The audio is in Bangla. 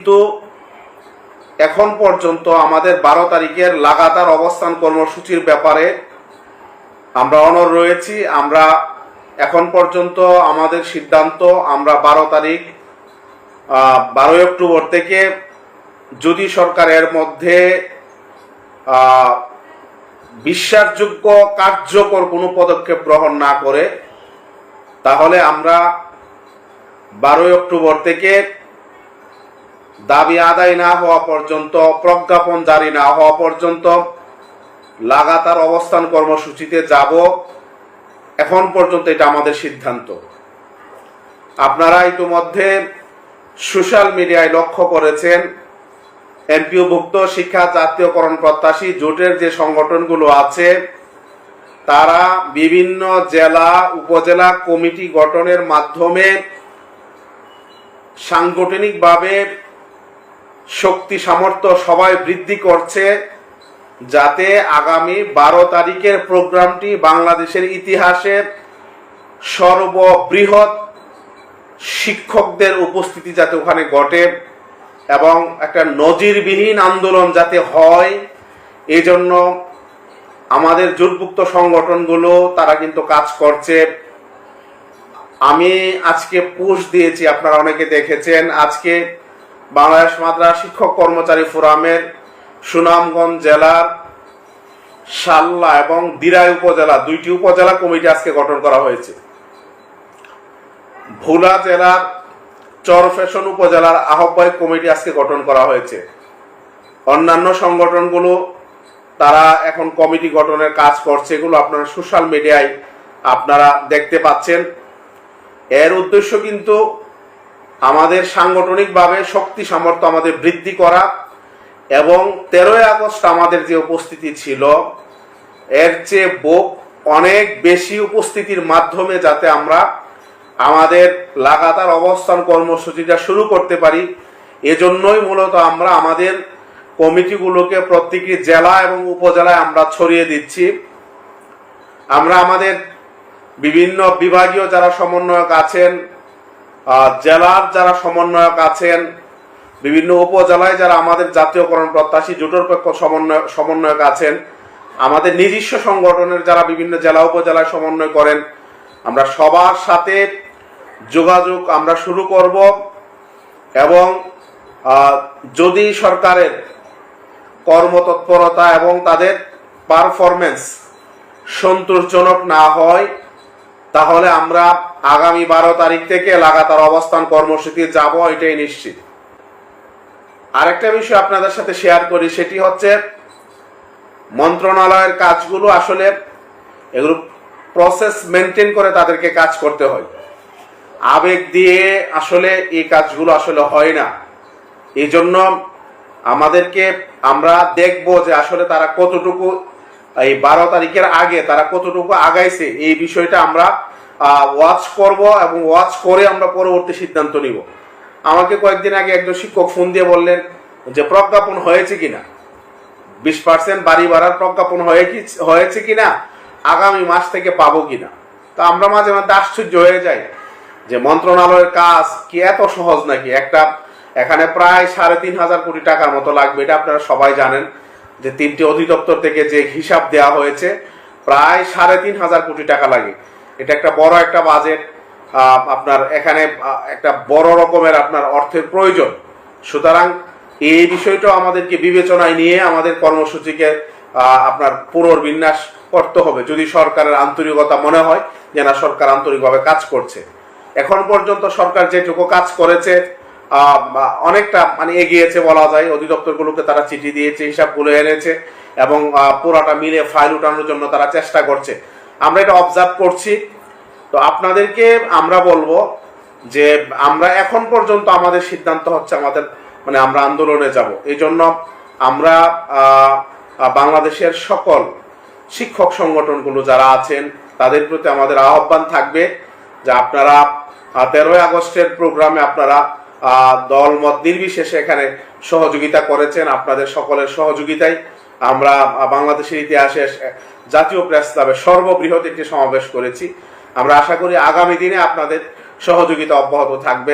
কিন্তু এখন পর্যন্ত আমাদের বারো তারিখের লাগাতার অবস্থান কর্মসূচির ব্যাপারে আমরা অনর রয়েছি। আমরা এখন পর্যন্ত আমাদের সিদ্ধান্ত, আমরা বারো তারিখ বারোই অক্টোবর থেকে যদি সরকারের মধ্যে বিশ্বাসযোগ্য, কার্যকর কোনো পদক্ষেপ গ্রহণ না করে, তাহলে আমরা বারোই অক্টোবর থেকে দাবি আদায় না হওয়া পর্যন্ত, প্রজ্ঞাপন জারি না হওয়া পর্যন্ত লাগাতার অবস্থান কর্মসূচিতে যাব। এখন পর্যন্ত এটা আমাদের সিদ্ধান্ত। আপনারা ইতিমধ্যে সোশ্যাল মিডিয়ায় লক্ষ্য করেছেন এমপিওভুক্ত শিক্ষা জাতীয়করণ প্রত্যাশী জোটের যে সংগঠনগুলো আছে, তারা বিভিন্ন জেলা, উপজেলা কমিটি গঠনের মাধ্যমে সাংগঠনিকভাবে শক্তি সামর্থ্য সবাই বৃদ্ধি করছে যাতে আগামী বারো তারিখের প্রোগ্রামটি বাংলাদেশের ইতিহাসের সর্ববৃহৎ শিক্ষকদের উপস্থিতি যাতে ওখানে ঘটে এবং একটা নজিরবিহীন আন্দোলন যাতে হয় এই জন্য আমাদের জোটভুক্ত সংগঠনগুলো তারা কিন্তু কাজ করছে। আমি আজকে পোস্ট দিয়েছি, আপনারা অনেকে দেখেছেন। আজকে বাংলাদেশ মাদ্রাসা শিক্ষক কর্মচারী ফোরামের সুনামগঞ্জ জেলার সাল্লা এবং দিরাই উপজেলা দুইটি উপজেলা কমিটি আজকে গঠন করা হয়েছে। ভোলা জেলার চরফেশন উপজেলার আহ্বায়ক কমিটি আজকে গঠন করা হয়েছে। অন্যান্য সংগঠনগুলো তারা এখন কমিটি গঠনের কাজ করছে, এগুলো আপনারা সোশ্যাল মিডিয়ায় আপনারা দেখতে পাচ্ছেন। এর উদ্দেশ্য কিন্তু আমাদের সাংগঠনিকভাবে শক্তি সামর্থ্য আমাদের বৃদ্ধি করা এবং তেরোই আগস্ট আমাদের যে উপস্থিতি ছিল, এর চেয়ে বোক অনেক বেশি উপস্থিতির মাধ্যমে যাতে আমরা আমাদের লাগাতার অবস্থান কর্মসূচিটা শুরু করতে পারি, এজন্যই মূলত আমরা আমাদের কমিটিগুলোকে প্রত্যেকটি জেলা এবং উপজেলায় আমরা ছড়িয়ে দিচ্ছি। আমরা আমাদের বিভিন্ন বিভাগীয় যারা সমন্বয়ক আছেন জেলার যারা সমন্বয়ক আছেন, বিভিন্ন উপজেলায় যারা আমাদের জাতীয়করণ প্রত্যাশী, জোটের পক্ষ সমন্বয় সমন্বয়ক আছেন, আমাদের নিজস্ব সংগঠনের যারা বিভিন্ন জেলা উপজেলায় সমন্বয় করেন, আমরা সবার সাথে যোগাযোগ আমরা শুরু করব এবং যদি সরকারের কর্মতৎপরতা এবং তাদের পারফরমেন্স সন্তোষজনক না হয়, তাহলে আমরা আগামী বারো তারিখ থেকে লাগাতার অবস্থান কর্মসূচি যাব, এটাই নিশ্চিত। আরেকটা বিষয় আপনাদের সাথে শেয়ার করি, সেটি হচ্ছে মন্ত্রণালয়ের কাজগুলো আসলে এগুলো প্রসেস মেনটেন করে তাদেরকে কাজ করতে হয়। আবেগ দিয়ে আসলে এই কাজগুলো আসলে হয় না। এই জন্য আমাদেরকে আমরা দেখব যে আসলে তারা কতটুকু, এই বারো তারিখের আগে তারা কতটুকু আগাইছে, এই বিষয়টা আমরা ওয়াচ করব এবং ওয়াচ করে আমরা পরবর্তী সিদ্ধান্ত নিব। আমাকে কয়েকদিন আগে একজন শিক্ষক ফোন দিয়ে বললেন যে, প্রজ্ঞাপন হয়েছে কিনা? বিশ পার্সেন্ট বাড়ি ভাড়ার প্রজ্ঞাপন হয়ে কি, হয়েছে কিনা? আগামী মাস থেকে পাবো কিনা? তা আমরা মাঝে মাঝে আশ্চর্য হয়ে যাই যে, মন্ত্রণালয়ের কাজ কি এত সহজ নাকি? একটা, এখানে প্রায় সাড়ে তিন হাজার কোটি টাকার মতো লাগবে। এটা আপনারা সবাই জানেন যে, তিনটি অধিদপ্তর থেকে যে হিসাব দেওয়া হয়েছে, প্রায় সাড়ে তিন হাজার কোটি টাকা লাগে। এটা একটা বড় একটা বাজেট আপনার এখানে একটা বড় রকমের আপনার অর্থের প্রয়োজন। সুতরাং এই বিষয়টাও আমাদেরকে বিবেচনায় নিয়ে আমাদের কর্মসূচিকে আপনার পুনর্বিন্যাস করতে হবে, যদি সরকারের আন্তরিকতা মনে হয় যে না, সরকার আন্তরিকভাবে কাজ করছে। এখন পর্যন্ত সরকার যেটুকু কাজ করেছে অনেকটা মানে এগিয়েছে বলা যায়। অধিদপ্তরগুলোকে তারা চিঠি দিয়েছে, হিসাবগুলো এনেছে এবং পুরাটা মিলে ফাইল উঠানোর জন্য তারা চেষ্টা করছে। আমরা এটা অবজার্ভ করছি। তো আপনাদেরকে আমরা বলব যে আমরা এখন পর্যন্ত আমাদের সিদ্ধান্ত হচ্ছে আমাদের মানে আমরা আন্দোলনে যাব। এই জন্য আমরা বাংলাদেশের সকল শিক্ষক সংগঠনগুলো যারা আছেন, তাদের প্রতি আমাদের আহ্বান থাকবে যে আপনারা তেরোই আগস্টের প্রোগ্রামে আপনারা দল মত নির্বিশেষে এখানে সহযোগিতা করেছেন। আপনাদের সকলের সহযোগিতায় আমরা বাংলাদেশের ইতিহাসে জাতীয় প্রেস ক্লাবে সর্ববৃহৎ একটি সমাবেশ করেছি। আমরা আশা করি আগামী দিনে আপনাদের সহযোগিতা অব্যাহত থাকবে।